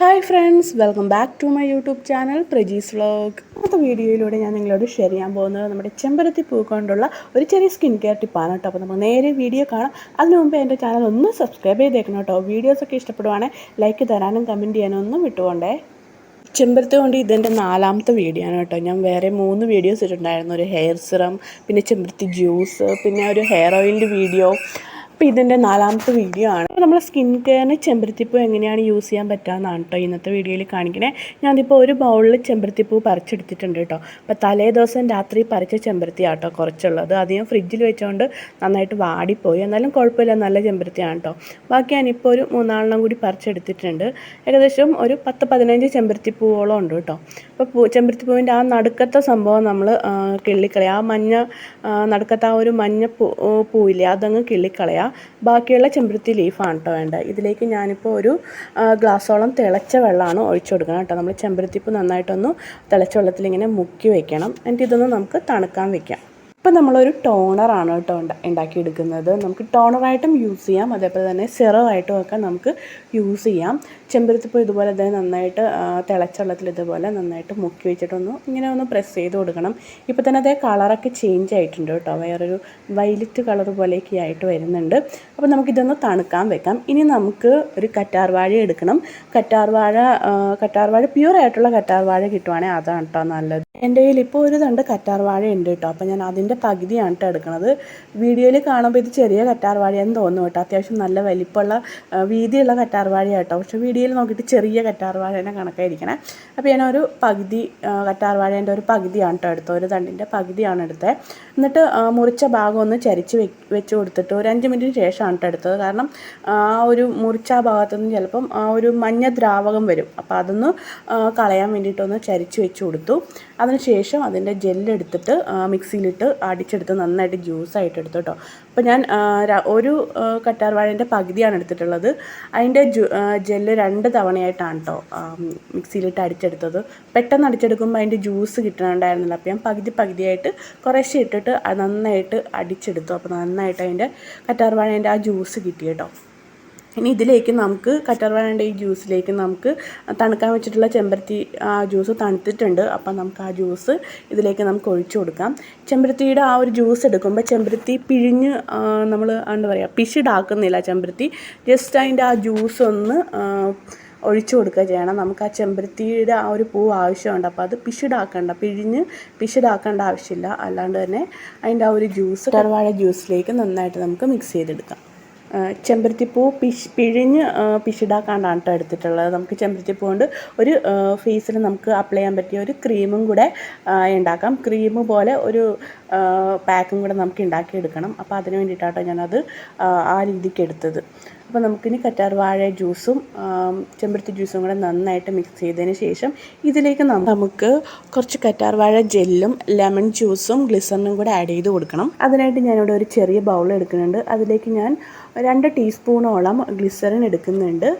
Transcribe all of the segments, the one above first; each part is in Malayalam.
Hi friends welcome back to my YouTube channel Prajees vlog അടുത്ത വീഡിയോയിലൂടെ ഞാൻ നിങ്ങളോട് ഷെയർ ചെയ്യാൻ പോകുന്നത് നമ്മുടെ ചെമ്പരത്തി പൂ കൊണ്ടുള്ള ഒരു ചെറിയ സ്കിൻ കെയർ ടിപ്പാണ് കേട്ടോ. അപ്പോൾ നമുക്ക് നേരെ വീഡിയോ കാണാം. അതിനു മുമ്പ് എന്റെ ചാനൽ ഒന്ന് സബ്സ്ക്രൈബ് ചെയ്തേക്കണം കേട്ടോ. വീഡിയോസൊക്കെ ഇഷ്ടപ്പെടുവാണെങ്കിൽ ലൈക്ക് തരാനും കമന്റ് ചെയ്യാനും ഒന്നും വിട്ടുകൊണ്ടേ ചെമ്പരത്തി കൊണ്ട് ഇതെന്റെ നാലാമത്തെ വീഡിയോ ആണ് കേട്ടോ. ഞാൻ വേറെ മൂന്ന് വീഡിയോസ് ഇട്ടിട്ടുണ്ടായിരുന്നു. ഒരു ഹെയർ സിറം പിന്നെ ചെമ്പരത്തി ജ്യൂസ് പിന്നെ ഒരു ഹെയർ ഓയിലിന്റെ വീഡിയോ അപ്പോൾ ഇതിന്റെ നാലാമത്തെ വീഡിയോ ആണ്. നമ്മൾ സ്കിൻ കെയറിന് ചെമ്പരത്തിപ്പൂ എങ്ങനെയാണ് യൂസ് ചെയ്യാൻ പറ്റുകയെന്നാണ് കേട്ടോ ഇന്നത്തെ വീഡിയോയിൽ കാണിക്കണേ. ഞാനിപ്പോൾ ഒരു ബൗളിൽ ചെമ്പരത്തിപ്പൂ പറിച്ചെടുത്തിട്ടുണ്ട് കേട്ടോ അപ്പോൾ തലേ ദിവസം രാത്രി പറിച്ച ചെമ്പരത്തി ആട്ടോ കുറച്ചുള്ളത് അധികം ഫ്രിഡ്ജിൽ വെച്ചുകൊണ്ട് നന്നായിട്ട് വാടിപ്പോയി. എന്നാലും കുഴപ്പമില്ല നല്ല ചെമ്പരത്തിയാണ് കേട്ടോ ബാക്കി ഞാനിപ്പോൾ ഒരു മൂന്നാലെണ്ണം കൂടി പറിച്ചെടുത്തിട്ടുണ്ട്. ഏകദേശം ഒരു പത്ത് പതിനഞ്ച് ചെമ്പരത്തിപ്പൂവോളം ഉണ്ട് കേട്ടോ അപ്പോൾ പൂ ചെമ്പരത്തിപ്പൂവിന്റെ ആ നടുക്കത്തെ സംഭവം നമ്മൾ കിള്ളിക്കളയുക ആ മഞ്ഞ നടുക്കത്തെ ആ ഒരു മഞ്ഞ പൂ പൂവില്ലേ അതങ്ങ് കിള്ളിക്കളയുക ബാക്കിയുള്ള ചെമ്പരത്തി ലീഫാണ് കേട്ടോ വേണ്ടത്. ഇതിലേക്ക് ഞാനിപ്പോൾ ഒരു ഗ്ലാസ്സോളം തിളച്ച വെള്ളമാണ് ഒഴിച്ചു കൊടുക്കണം കേട്ടോ നമ്മൾ ചെമ്പരത്തിപ്പ് നന്നായിട്ടൊന്ന് തിളച്ച വെള്ളത്തിൽ ഇങ്ങനെ മുക്കി വയ്ക്കണം എന്നിട്ട് ഇതൊന്ന് നമുക്ക് തണുക്കാൻ വെക്കാം. ഇപ്പം നമ്മളൊരു ടോണറാണ് കേട്ടോ ഉണ്ടാക്കിയെടുക്കുന്നത്. നമുക്ക് ടോണറായിട്ടും യൂസ് ചെയ്യാം. അതേപോലെ തന്നെ സിറമായിട്ടും ഒക്കെ നമുക്ക് യൂസ് ചെയ്യാം. ചെമ്പരത്തിപ്പൂ ഇതുപോലെ തന്നെ നന്നായിട്ട് തിളച്ച വെള്ളത്തിൽ ഇതുപോലെ നന്നായിട്ട് മുക്കി വെച്ചിട്ടൊന്ന് ഇങ്ങനെ ഒന്ന് പ്രസ് ചെയ്ത് കൊടുക്കണം. ഇപ്പോൾ തന്നെ അതേ കളറൊക്കെ ചേഞ്ച് ആയിട്ടുണ്ട് കേട്ടോ. വേറൊരു വൈലറ്റ് കളർ പോലെയൊക്കെ ആയിട്ട് വരുന്നുണ്ട്. അപ്പോൾ നമുക്കിതൊന്ന് തണുക്കാൻ വെക്കാം. ഇനി നമുക്ക് ഒരു കറ്റാർവാഴ എടുക്കണം. കറ്റാർവാഴ കറ്റാർവാഴ പ്യുവർ ആയിട്ടുള്ള കറ്റാർവാഴ കിട്ടുവാണെങ്കിൽ അതാണ് കേട്ടോ നല്ലത്. എന്റെ കയ്യിൽ ഇപ്പോൾ ഒരു തണ്ട് കറ്റാർവാഴ ഉണ്ട് കേട്ടോ. അപ്പോൾ ഞാൻ അതിന്റെ പകുതിയാണ് കേട്ടോ എടുക്കുന്നത് വീഡിയോയിൽ കാണുമ്പോൾ ഇത് ചെറിയ കറ്റാർ വാഴയെന്ന് തോന്നുന്നു കേട്ടോ. അത്യാവശ്യം നല്ല വലിപ്പമുള്ള വീതിയുള്ള കറ്റാർ കേട്ടോ. പക്ഷേ വീഡിയോയിൽ നോക്കിയിട്ട് ചെറിയ കറ്റാർ വാഴേനെ കണക്കായിരിക്കണേ. അപ്പോൾ ഞാനൊരു പകുതി കറ്റാർ വാഴേന്റെ ഒരു പകുതിയാണ് കേട്ടോ എടുത്തത്. ഒരു തണ്ടിന്റെ പകുതിയാണ് എടുത്തത്. എന്നിട്ട് മുറിച്ച ഭാഗം ഒന്ന് ചരിച്ച് വെച്ച് കൊടുത്തിട്ട് ഒരു അഞ്ച് മിനിറ്റിന് ശേഷമാണ് കേട്ടോ എടുത്തത്. കാരണം ആ ഒരു മുറിച്ച ആ ഭാഗത്തുനിന്ന് ചിലപ്പം ആ ഒരു മഞ്ഞ ദ്രാവകം വരും. അപ്പോൾ അതൊന്ന് കളയാൻ വേണ്ടിയിട്ടൊന്ന് ചരിച്ച് വെച്ച് കൊടുത്തു. അതിനുശേഷം അതിന്റെ ജെല്ലെടുത്തിട്ട് മിക്സിയിലിട്ട് അടിച്ചെടുത്ത് നന്നായിട്ട് ജ്യൂസായിട്ട് എടുത്തു കേട്ടോ. അപ്പോൾ ഞാൻ ഒരു കറ്റാർവാഴേന്റെ പകുതിയാണ് എടുത്തിട്ടുള്ളത്. അതിന്റെ ജെല്ല് രണ്ട് തവണയായിട്ടാണ് കേട്ടോ മിക്സിയിലിട്ട് അടിച്ചെടുത്തത്. പെട്ടെന്ന് അടിച്ചെടുക്കുമ്പോൾ അതിന്റെ ജ്യൂസ് കിട്ടണുണ്ടായിരുന്നില്ല. അപ്പോൾ ഞാൻ പകുതി പകുതിയായിട്ട് കുറേശ്ശെ ഇട്ടിട്ട് നന്നായിട്ട് അടിച്ചെടുത്തു. അപ്പോൾ നന്നായിട്ട് അതിന്റെ കറ്റാർ വാഴേന്റെ ആ ജ്യൂസ് കിട്ടി കേട്ടോ. ഇനി ഇതിലേക്ക് നമുക്ക് കറ്റാർവാഴന്റെ ഈ ജ്യൂസിലേക്ക് നമുക്ക് തണുക്കാൻ വെച്ചിട്ടുള്ള ചെമ്പരത്തി ആ ജ്യൂസ് തണുത്തിട്ടുണ്ട്. അപ്പം നമുക്ക് ആ ജ്യൂസ് ഇതിലേക്ക് നമുക്ക് ഒഴിച്ചു കൊടുക്കാം. ചെമ്പരത്തിയുടെ ആ ഒരു ജ്യൂസ് എടുക്കുമ്പോൾ ചെമ്പരത്തി പിഴിഞ്ഞ് നമ്മൾ എന്താ പറയുക പിശിടാക്കുന്നില്ല ചെമ്പരത്തി. ജസ്റ്റ് അതിന്റെ ആ ജ്യൂസ് ഒന്ന് ഒഴിച്ചു കൊടുക്കുക ചെയ്യണം. നമുക്ക് ആ ചെമ്പരത്തിയുടെ ആ ഒരു പൂ ആവശ്യമുണ്ട്. അപ്പോൾ അത് പിശിടാക്കണ്ട പിഴിഞ്ഞ് പിശിടാക്കേണ്ട ആവശ്യമില്ല. അല്ലാണ്ട് തന്നെ അതിന്റെ ആ ഒരു ജ്യൂസ് കറുവാഴ ജ്യൂസിലേക്ക് നന്നായിട്ട് നമുക്ക് മിക്സ് ചെയ്തെടുക്കാം. ചെമ്പരത്തിപ്പൂ പിശ് പിഴിഞ്ഞ് പിഷിടാക്കാണ്ടാണ് കേട്ടോ എടുത്തിട്ടുള്ളത്. നമുക്ക് ചെമ്പരത്തിപ്പൂ കൊണ്ട് ഒരു ഫേസിൽ നമുക്ക് അപ്ലൈ ചെയ്യാൻ പറ്റിയ ഒരു ക്രീമും കൂടെ ഉണ്ടാക്കാം. ക്രീം പോലെ ഒരു പാക്കും കൂടെ നമുക്ക് ഉണ്ടാക്കിയെടുക്കണം. അപ്പോൾ അതിന് വേണ്ടിയിട്ടാട്ടോ ഞാനത് ആ രീതിക്ക് എടുത്തത്. അപ്പോൾ നമുക്കിനി കറ്റാർ വാഴ ജ്യൂസും ചെമ്പരത്തി ജ്യൂസും കൂടെ നന്നായിട്ട് മിക്സ് ചെയ്തതിന് ശേഷം ഇതിലേക്ക് നമുക്ക് കുറച്ച് കറ്റാർ വാഴ ജെല്ലും ലെമൺ ജ്യൂസും ഗ്ലിസറിനും കൂടെ ആഡ് ചെയ്ത് കൊടുക്കണം. അതിനായിട്ട് ഞാനിവിടെ ഒരു ചെറിയ ബൗൾ എടുക്കുന്നുണ്ട്. അതിലേക്ക് ഞാൻ രണ്ട് ടീസ്പൂണോളം ഗ്ലിസറിൻ എടുക്കുന്നുണ്ട്.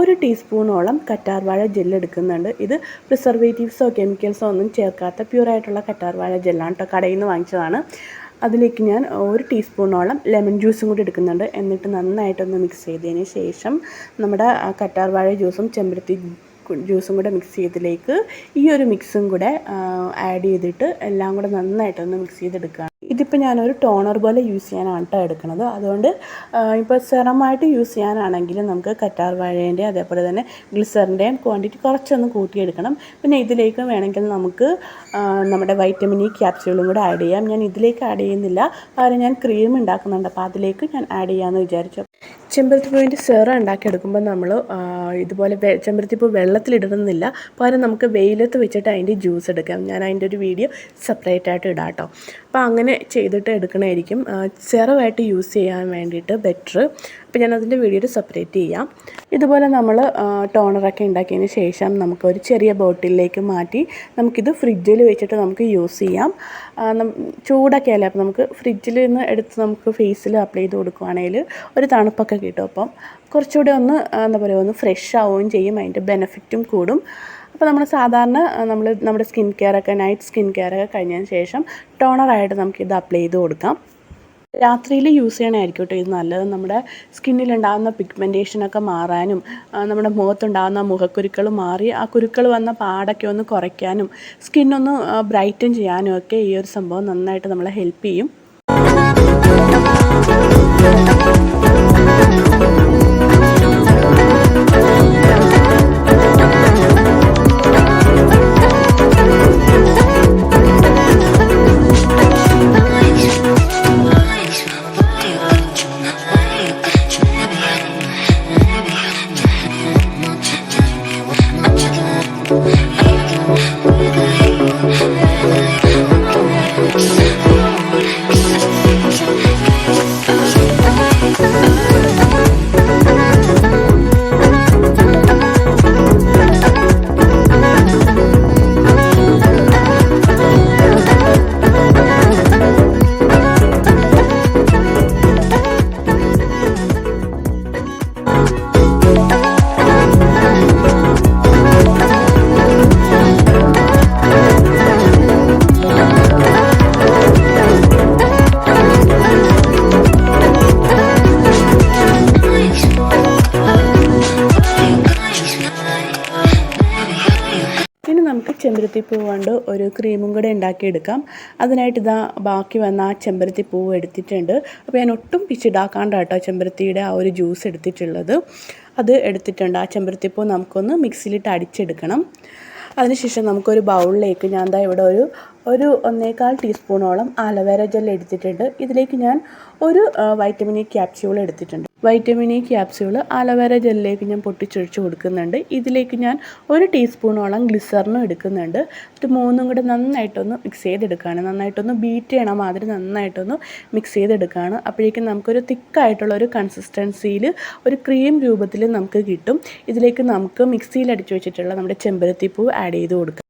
ഒരു ടീസ്പൂണോളം കറ്റാർ വാഴ ജെല്ല് എടുക്കുന്നുണ്ട്. ഇത് പ്രിസർവേറ്റീവ്സോ കെമിക്കൽസോ ഒന്നും ചേർക്കാത്ത പ്യൂറായിട്ടുള്ള കറ്റാർ വാഴ ജെല്ലാണ് കേട്ടോ കടയിൽ നിന്ന് വാങ്ങിച്ചതാണ്. അതിലേക്ക് ഞാൻ ഒരു ടീസ്പൂണോളം ലെമൺ ജ്യൂസും കൂടി എടുക്കുന്നുണ്ട്. എന്നിട്ട് നന്നായിട്ടൊന്ന് മിക്സ് ചെയ്തതിന് ശേഷം നമ്മുടെ കറ്റാർ വാഴ ജ്യൂസും ചെമ്പരത്തി ജ്യൂസും കൂടെ മിക്സ് ചെയ്തതിലേക്ക് ഈ ഒരു മിക്സും കൂടെ ആഡ് ചെയ്തിട്ട് എല്ലാം കൂടെ നന്നായിട്ടൊന്ന് മിക്സ് ചെയ്തെടുക്കുക ഇതിപ്പോൾ ഞാനൊരു ടോണർ പോലെ യൂസ് ചെയ്യാനാണ് കേട്ടോ എടുക്കുന്നത്. അതുകൊണ്ട് ഇപ്പോൾ സെറമായിട്ട് യൂസ് ചെയ്യാനാണെങ്കിൽ നമുക്ക് കറ്റാർ വാഴേന്റെ അതേപോലെ തന്നെ ഗ്ലിസറിന്റെയും ക്വാണ്ടിറ്റി കുറച്ചൊന്ന് കൂട്ടിയെടുക്കണം. പിന്നെ ഇതിലേക്ക് വേണമെങ്കിൽ നമുക്ക് നമ്മുടെ വൈറ്റമിൻ ഇ ക്യാപ്സ്യൂളും കൂടെ ആഡ് ചെയ്യാം. ഞാൻ ഇതിലേക്ക് ആഡ് ചെയ്യുന്നില്ല. കാരണം ഞാൻ ക്രീം ഉണ്ടാക്കുന്നുണ്ട്. അപ്പോൾ അതിലേക്ക് ഞാൻ ആഡ് ചെയ്യാമെന്ന് വിചാരിച്ചു. ചെമ്പരത്തിപ്പൂവിന്റെ സെറ ഉണ്ടാക്കിയെടുക്കുമ്പോൾ നമ്മൾ ഇതുപോലെ ചെമ്പരത്തിപ്പൂ വെള്ളത്തിലിടുന്നില്ല. പകരം നമുക്ക് വെയിലത്ത് വെച്ചിട്ട് അതിന്റെ ജ്യൂസ് എടുക്കാം. ഞാൻ അതിന്റെ ഒരു വീഡിയോ സെപ്പറേറ്റ് ആയിട്ട് ഇടാം കേട്ടോ അപ്പോൾ അങ്ങനെ ചെയ്തിട്ട് എടുക്കണമായിരിക്കും. ചെറുതായിട്ട് യൂസ് ചെയ്യാൻ വേണ്ടിയിട്ട് ബെറ്റർ. അപ്പോൾ ഞാൻ അതിന്റെ വീഡിയോ സെപ്പറേറ്റ് ചെയ്യാം. ഇതുപോലെ നമ്മൾ ടോണറൊക്കെ ഉണ്ടാക്കിയതിന് ശേഷം നമുക്കൊരു ചെറിയ ബോട്ടിലേക്ക് മാറ്റി നമുക്കിത് ഫ്രിഡ്ജിൽ വെച്ചിട്ട് നമുക്ക് യൂസ് ചെയ്യാം. ചൂടൊക്കെ അല്ലേ? അപ്പോൾ നമുക്ക് ഫ്രിഡ്ജിൽ നിന്ന് എടുത്ത് നമുക്ക് ഫേസിൽ അപ്ലൈ ചെയ്ത് കൊടുക്കുവാണെങ്കിൽ ഒരു തണുപ്പൊക്കെ കിട്ടും. അപ്പം കുറച്ചുകൂടി ഒന്ന് എന്താ പറയുക ഒന്ന് ഫ്രഷ് ആവുകയും ചെയ്യും. അതിന്റെ ബെനഫിറ്റും കൂടും. അപ്പോൾ നമ്മൾ സാധാരണ നമ്മൾ നമ്മുടെ സ്കിൻ കെയർ ഒക്കെ നൈറ്റ് സ്കിൻ കെയർ ഒക്കെ കഴിഞ്ഞതിന് ശേഷം ടോണറായിട്ട് നമുക്കിത് അപ്ലൈ ചെയ്ത് കൊടുക്കാം. രാത്രിയിൽ യൂസ് ചെയ്യണമായിരിക്കും കേട്ടോ ഇത് നല്ലത്. നമ്മുടെ സ്കിന്നിലുണ്ടാകുന്ന പിഗ്മെന്റേഷനൊക്കെ മാറാനും നമ്മുടെ മുഖത്തുണ്ടാകുന്ന മുഖക്കുരുക്കൾ മാറി ആ കുരുക്കൾ വന്ന പാടൊക്കെ ഒന്ന് കുറയ്ക്കാനും സ്കിന്നൊന്ന് ബ്രൈറ്റൻ ചെയ്യാനും ഒക്കെ ഈ ഒരു സംഭവം നന്നായിട്ട് നമ്മളെ ഹെൽപ്പ് ചെയ്യും. ചെമ്പരത്തി പൂ കൊണ്ട് ഒരു ക്രീമും കൂടെ ഉണ്ടാക്കിയെടുക്കാം. അതിനായിട്ട് ഇതാ ബാക്കി വന്ന ആ ചെമ്പരത്തി പൂവ് എടുത്തിട്ടുണ്ട്. അപ്പോൾ ഞാൻ ഒട്ടും പിച്ചിടാക്കാണ്ട് കേട്ടോ ചെമ്പരത്തിയുടെ ആ ഒരു ജ്യൂസ് എടുത്തിട്ടുള്ളത്. അത് എടുത്തിട്ടുണ്ട്. ആ ചെമ്പരത്തിപ്പൂ നമുക്കൊന്ന് മിക്സിയിലിട്ട് അടിച്ചെടുക്കണം. അതിനുശേഷം നമുക്കൊരു ബൗളിലേക്ക് ഞാൻ ദാ ഇവിടെ ഒരു ഒരു ഒന്നേകാൽ ടീസ്പൂണോളം ആലവേര ജെൽ എടുത്തിട്ടുണ്ട്. ഇതിലേക്ക് ഞാൻ ഒരു വൈറ്റമിൻ ഇ ക്യാപ്സ്യൂൾ എടുത്തിട്ടുണ്ട്. Vitamin E capsule aloe vera ജെല്ലിലേക്ക് ഞാൻ പൊട്ടിച്ചൊഴിച്ച് കൊടുക്കുന്നുണ്ട്. ഇതിലേക്ക് ഞാൻ ഒരു ടീസ്പൂണോളം ഗ്ലിസറിനും എടുക്കുന്നുണ്ട്. ഇത് മൂന്നും കൂടെ നന്നായിട്ടൊന്ന് മിക്സ് ചെയ്തെടുക്കുകയാണ് നന്നായിട്ടൊന്ന് ബീറ്റ് ചെയ്യണ മാതിരി നന്നായിട്ടൊന്ന് മിക്സ് ചെയ്തെടുക്കുകയാണ് അപ്പോഴേക്കും നമുക്കൊരു തിക്കായിട്ടുള്ള ഒരു കൺസിസ്റ്റൻസിയിൽ ഒരു ക്രീം രൂപത്തിൽ നമുക്ക് കിട്ടും. ഇതിലേക്ക് നമുക്ക് മിക്സിയിൽ അടിച്ചു വെച്ചിട്ടുള്ള നമ്മുടെ ചെമ്പരത്തിപ്പൂ ആഡ് ചെയ്ത് കൊടുക്കാം.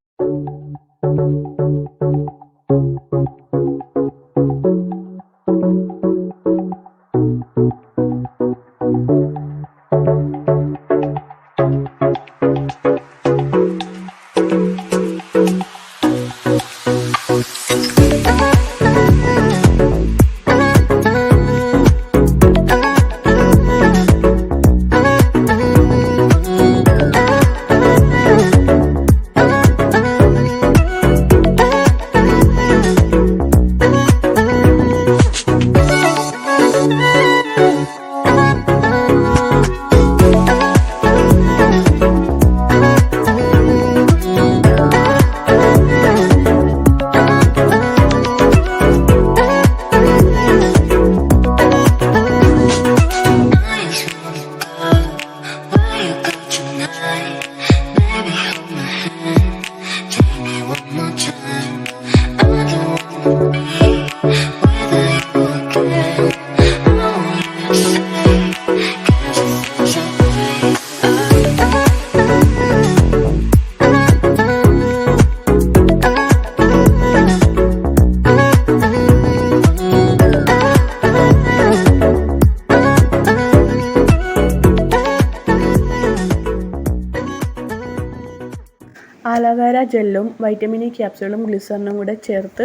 ആലവേര ജെല്ലും വൈറ്റമിൻ ഇ ക്യാപ്സ്യൂളും ഗ്ലിസറിനും കൂടെ ചേർത്ത്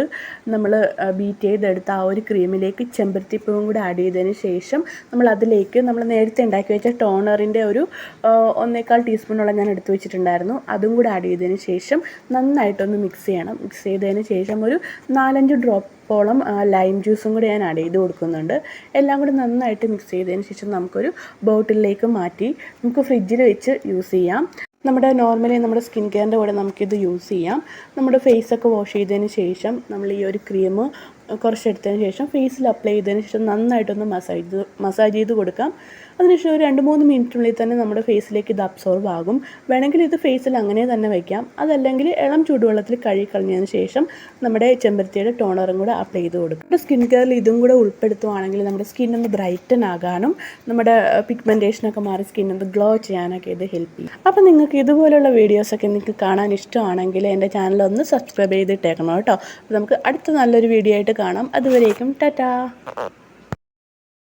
നമ്മൾ ബീറ്റ് ചെയ്തെടുത്ത ആ ഒരു ക്രീമിലേക്ക് ചെമ്പരത്തിപ്പൂവും കൂടെ ആഡ് ചെയ്തതിന് ശേഷം നമ്മൾ അതിലേക്ക് നമ്മൾ നേരത്തെ ഉണ്ടാക്കി വെച്ച ടോണറിന്റെ ഒരു ഒന്നേക്കാൾ ടീസ്പൂണോളം ഞാൻ എടുത്തു വെച്ചിട്ടുണ്ടായിരുന്നു. അതും കൂടെ ആഡ് ചെയ്തതിന് ശേഷം നന്നായിട്ടൊന്ന് മിക്സ് ചെയ്യണം. മിക്സ് ചെയ്തതിന് ശേഷം ഒരു നാലഞ്ച് ഡ്രോപ്പോളം ലൈം ജ്യൂസും കൂടി ഞാൻ ആഡ് ചെയ്ത് കൊടുക്കുന്നുണ്ട്. എല്ലാം കൂടി നന്നായിട്ട് മിക്സ് ചെയ്തതിന് ശേഷം നമുക്കൊരു ബോട്ടിലേക്ക് മാറ്റി നമുക്ക് ഫ്രിഡ്ജിൽ വെച്ച് യൂസ് ചെയ്യാം. നമ്മുടെ നോർമലി നമ്മുടെ സ്കിൻ കെയറിന്റെ കൂടെ നമുക്കിത് യൂസ് ചെയ്യാം. നമ്മുടെ ഫേസൊക്കെ വാഷ് ചെയ്തതിന് ശേഷം നമ്മൾ ഈ ഒരു ക്രീം കുറച്ചെടുത്തതിന് ശേഷം ഫേസിൽ അപ്ലൈ ചെയ്തതിന് ശേഷം നന്നായിട്ടൊന്ന് മസാജ് ചെയ്ത് മസാജ് ചെയ്ത് കൊടുക്കാം. അതിനുശേഷം ഒരു രണ്ട് മൂന്ന് മിനിറ്റിനുള്ളിൽ തന്നെ നമ്മുടെ ഫേസിലേക്ക് ഇത് അബ്സോർവ് ആകും. വേണമെങ്കിൽ ഇത് ഫേസിൽ അങ്ങനെ തന്നെ വയ്ക്കാം അതല്ലെങ്കിൽ ഇളം ചൂടുവെള്ളത്തിൽ കഴുകി കളഞ്ഞതിന് ശേഷം നമ്മുടെ ചെമ്പരത്തിയുടെ ടോണറും കൂടെ അപ്ലൈ ചെയ്ത് കൊടുക്കും. നമ്മുടെ സ്കിൻ കെയറിൽ ഇതും കൂടെ ഉൾപ്പെടുത്തുവാണെങ്കിൽ നമ്മുടെ സ്കിൻ ഒന്ന് ബ്രൈറ്റൻ ആകാനും നമ്മുടെ പിഗ്മെന്റേഷനൊക്കെ മാറി സ്കിൻ ഒന്ന് ഗ്ലോ ചെയ്യാനൊക്കെ ഇത് ഹെൽപ്പ് ചെയ്യും. അപ്പോൾ നിങ്ങൾക്ക് ഇതുപോലുള്ള വീഡിയോസൊക്കെ നിങ്ങൾക്ക് കാണാൻ ഇഷ്ടമാണെങ്കിൽ എന്റെ ചാനൽ ഒന്ന് സബ്സ്ക്രൈബ് ചെയ്തിട്ടേക്കണം കേട്ടോ. അപ്പോൾ നമുക്ക് അടുത്ത നല്ലൊരു വീഡിയോ ആയിട്ട് കാണാം. അതുവരേക്കും ടാറ്റാ.